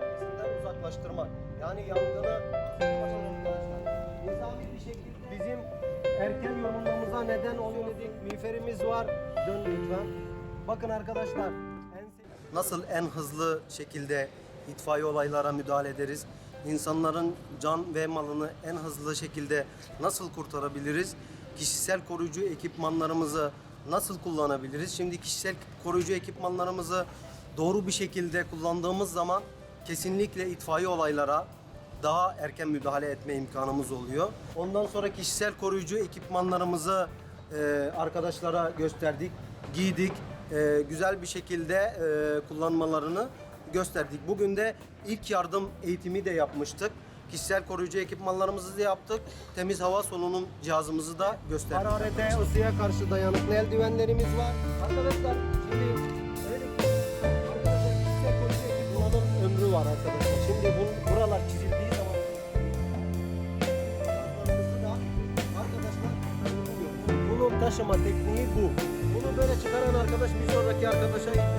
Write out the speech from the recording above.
bölgesinden uzaklaştırmak. Yani yangını. Nizami bir şekilde bizim erken yorulmamıza neden oluyor dedik. Miğferimiz var. Dön lütfen. Bakın arkadaşlar. En Nasıl en hızlı şekilde itfaiye olaylara müdahale ederiz? İnsanların can ve malını en hızlı şekilde nasıl kurtarabiliriz? Kişisel koruyucu ekipmanlarımızı nasıl kullanabiliriz? Şimdi kişisel koruyucu ekipmanlarımızı doğru bir şekilde kullandığımız zaman kesinlikle itfaiye olaylara daha erken müdahale etme imkanımız oluyor. Ondan sonra kişisel koruyucu ekipmanlarımızı e, arkadaşlara gösterdik, giydik. E, güzel bir şekilde e, kullanmalarını gösterdik. Bugün de ilk yardım eğitimi de yapmıştık. Kişisel koruyucu ekipmanlarımızı da yaptık. Temiz hava solunum cihazımızı da gösterdik. Hararete, ısıya karşı dayanıklı eldivenlerimiz var. Arkadaşlar çizildiği. Bunun taşıma tekniği bu. Bunu böyle çıkaran arkadaş bir sonraki arkadaşa